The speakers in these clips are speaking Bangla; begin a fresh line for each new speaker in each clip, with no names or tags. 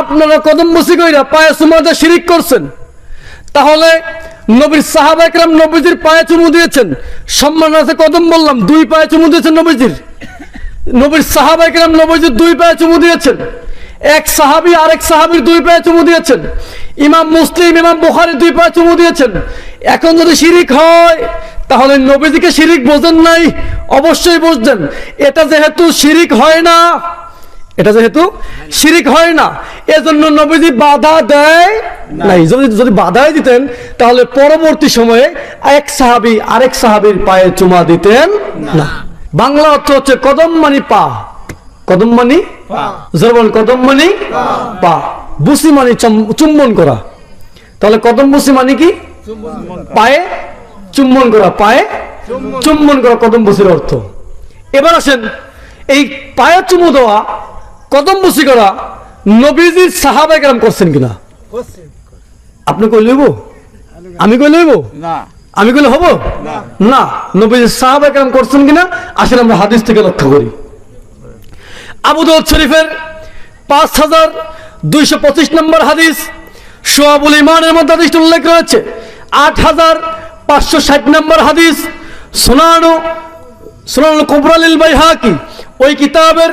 আপনারা কদম বসি কইরা পায়ে সুমাদা শিরিক করছেন। তাহলে নবীর সাহাবা একরাম নবীজির পায়ে চুমু দিয়েছেন। সম্মান আছে কদম বললাম, দুই পায়ে চুমু দিয়েছেন নবীজির। নবীর সাহাবা একরাম নবীজির দুই পায়ে চুমু দিয়েছেন। এক সাহাবি আরেক সাহাবির দুই পায়ে চুমু দিয়েছেন। ইমাম মুসলিম, ইমাম বুখারি দুই পায়ে চুমু দিয়েছেন। এখন যদি শিরিক হয়, তাহলে নবীজিকে শিরিক বোঝেন নাই, অবশ্যই বুঝতেন এটা যেহেতু শিরিক হয় না এটা যেহেতু শিরিক হয় না এজন্য নবীজি বাধা দেয় নাই। যদি যদি বাধাই দিতেন তাহলে পরবর্তী সময়ে এক সাহাবি আরেক সাহাবির পায়ে চুমা দিতেন না। বাংলা অর্থ হচ্ছে কদম মানি পা। কদম মানি জরবন কদম মানি পা। বুসি মানি চম- চুম্বন করা। তাহলে কদম বুসি মানে কি পায়ে চুম্বন করা। পায়ে চুম্বন করা কদম বুসির অর্থ। এবার আসেন এই পায়ে চুমু দেওয়া কদম বুসি করা নবীজির সাহাবাই কেরাম করছেন কিনা? আপনি কই লইব? আমি কই লইব?
না।
আমি কইলে হব? না। নবীজির সাহাবাই কেরাম করছেন কিনা? আসলে আমরা হাদিস থেকে লক্ষ্য করি। আবু দাউদ শরীফের পাঁচ হাজার দুইশো পঁচিশ নম্বর হাদিস সোয়াবুল ইমানের মধ্যে হাদিসটি উল্লেখ রয়েছে। আট হাজার পাঁচশো ষাট নম্বর হাদিস সোনানু সোনানু কুবরালিল বাইহাকি। ওই কিতাবের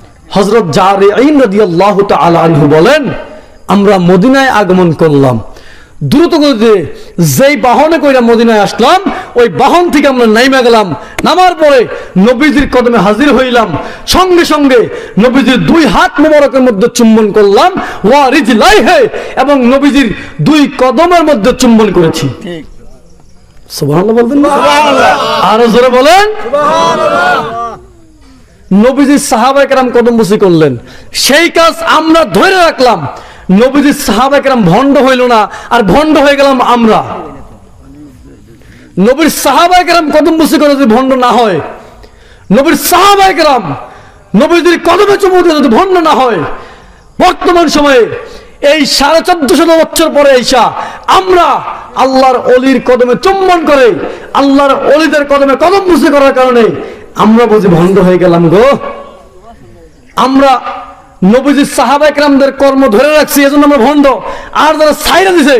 হজরত আনহু বলেন আমরা মদিনায় আগমন করলাম। দ্রুত গতিতে যেই বাহনে কইরা মদিনায় আসলাম ওই বাহন থেকে আমরা নাইমা গেলাম। নামার পরে নবীজির কদমে হাজির হইলাম। সঙ্গে সঙ্গে নবীজির দুই হাত মোবারকের মধ্যে চুম্বন করলাম। ওয়া রিজলাই হে এবং নবীজির দুই কদমের মধ্যে চুম্বন করেছি।
ঠিক।
সুবহানাল্লাহ বলতেন না? আরও জোরে বলেন। নবীজির সাহাবা কেরাম কদম বসি করলেন। সেই কাজ আমরা ধরে রাখলাম। নবীজির সাহাবা কেরাম ভণ্ড হইল না, আর ভণ্ড হয়ে গেলাম আমরা। নবীর সাহাবা কেরাম কদম বসি করে যদি ভণ্ড না হয়, নবীর সাহাবা কেরাম নবীজির কদমে চুমু যদি ভণ্ড না হয়, বর্তমান সময়ে এই সাড়ে চোদ্দশো বছর পরে এইসা আমরা আল্লাহর অলির কদমে চুম্বন করে, আল্লাহর অলিদের কদমে কদম বুঝে করার কারণে আমরা বুঝি ভণ্ড হয়ে গেলাম গো। আমরা নবীজির সাহাবাইকরামদের কর্ম ধরে রাখছি, এজন্য আমরা ভণ্ড। আর যারা সাইরা দিছে,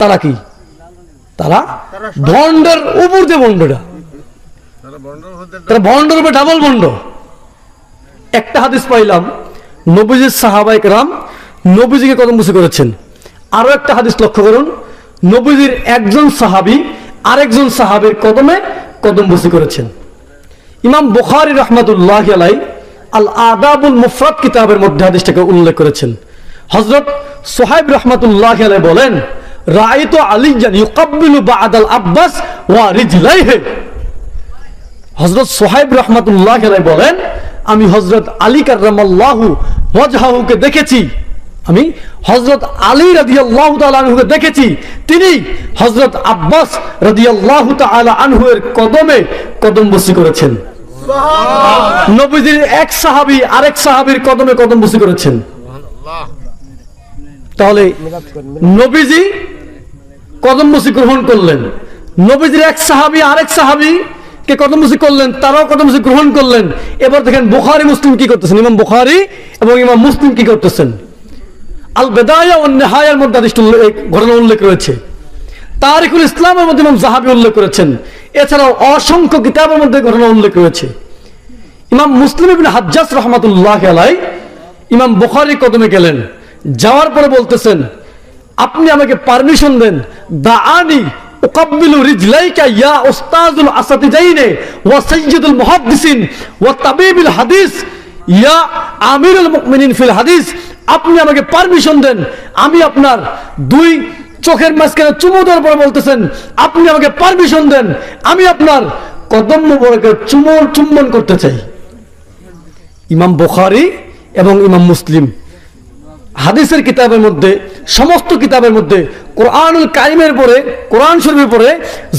তারা কি? তারা ভণ্ডের উপর দিয়ে ভণ্ডটা তারা উপর ডাবল ভণ্ড। একটা হাদিস পাইলাম, নবীজির সাহাবাইক রাম নবীজিকে কদম বুঝি করেছেন। আরও একটা হাদিস লক্ষ্য করুন, নবীজির একজন সাহাবি আরেকজন সাহাবের কদমে কদম বুঝি করেছেন। ইমাম বুখারি রহমতুল্লাহ আলাই আল আদাবুল মুফরাত কিতাবের মধ্যে হাদিসটাকে উল্লেখ করেছেন। হজরত সোহাইব রহমতুল্লাহ আলাই বলেন রায়তো আলিজান ইউকাব্বিলু বাদাল আব্বাস ওয়া রিজলাইহি। হজরত সোহাইব রহমতুল্লাহ আলাই বলেন, আমি হজরত আলী কার্লাহু ওয়াজহাহুকে দেখেছি। আমি হজরত আলী রাদিয়াল্লাহু তাআলা আনহুকে দেখেছি। তিনি হজরত আব্বাস রাদিয়াল্লাহু তাআলা আনহু এর কদমে কদম বসি করেছেন। নবীজির এক সাহাবী আরেক সাহাবীর কদমে কদম বসি করেছেন। তাহলে নবীজি কদম বসি গ্রহণ করলেন। নবীজির এক সাহাবী আরেক সাহাবী কে কদমসি করলেন তারাও কদমসি গ্রহণ করলেন। এবার দেখেন বুখারি মুসলিম কি করতেছেন? ইমাম বুখারি এবং ইমাম মুসলিম কি করতেছেন? আল বেদায়া ও নেহায়ার মধ্যে আদিষ্ট ঘটনা উল্লেখ রয়েছে। তারিকুল ইসলামের মধ্যে ইমাম জাহাবি উল্লেখ করেছেন। এছাড়াও অসংখ্য কিতাবের মধ্যে ঘটনা উল্লেখ রয়েছে। ইমাম মুসলিম ইবিন হাজ্জাস রহমাতুল্লাহ আলাই ইমাম বুখারি কদমে গেলেন। যাওয়ার পরে বলতেছেন, আপনি আমাকে পারমিশন দেন। দাআনি উকাব্বিলু রিজলাইকা ইয়া উস্তাজুল আসাতিজাইনে ওয়া সাইয়্যিদুল মুহাদ্দিসিন ওয়া তাবিবুল হাদিস। ইয়া আমিরুল মুমিনিন ফিল হাদিস। আপনি আমাকে পারমিশন দেন। আমি আপনার দুই চোখের মাঝখানে চুমু দেওয়ার পরে বলতেছেন, আপনি আমাকে পারমিশন দেন, আমি আপনার কদম মুবারকে চুমুর চুম্বন করতে চাই। ইমাম বোখারি এবং ইমাম মুসলিম হাদিসের কিতাবের মধ্যে, সমস্ত কিতাবের মধ্যে কোরআনুল কারিমের পরে, কোরআন শরীফের পরে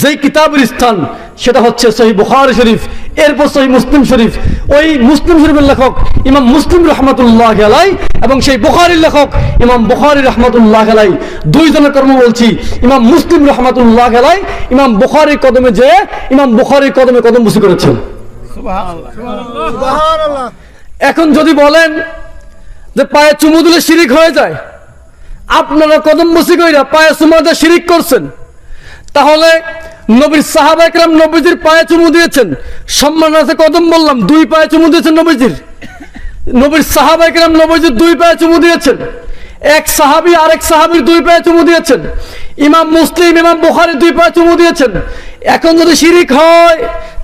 যেই কিতাবের স্থান সেটা হচ্ছে সহি বুখারি শরীফ, এরপর সহি মুসলিম শরীফ। ওই মুসলিম শরীফের লেখক ইমাম মুসলিম রহমতুল্লাহ আলাই এবং সেই বুখারির লেখক ইমাম বুখারি রহমতুল্লাহ আলাই দুইজনের কর্ম বলছি, ইমাম মুসলিম রহমতুল্লাহ আলাই ইমাম বুখারির কদমে যে, ইমাম বুখারির কদমে কদম বসে করেছেন। এখন যদি বলেন যে পায়ে চুমু দিলে শিরিক হয়ে যায়, আপনারা কদম বসি কইরা পায়ে চুমা দিয়ে শিরিক করছেন, তাহলে নবীর সাহাবা একরাম নবীজির পায়ে চুমু দিয়েছেন। সম্মান আছে কদম বললাম, দুই পায়ে চুমু দিয়েছেন নবীজির। নবীর সাহাবা একরাম নবীজির দুই পায়ে চুমু দিয়েছেন। এক সাহাবি আরেক সাহাবির দুই পায়ে চুমু দিয়েছেন। ইমাম মুসলিম, ইমাম বুখারী দুই পায়ে চুমু দিয়েছেন। এখন যদি শিরিক হয়,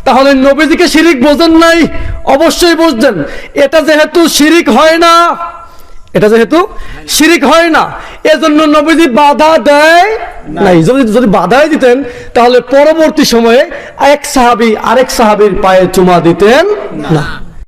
তাহলে নবীজিকে শিরিক বোঝেন নাই। অবশ্যই বুঝতেন। এটা যেহেতু শিরিক হয় না এটা যেহেতু শিরিক হয় না, এজন্য নবীজি বাধা দেয় নাই। যদি যদি বাধাই দিতেন, তাহলে পরবর্তী সময়ে এক সাহাবি আরেক সাহাবির পায়ে চুমা দিতেন না।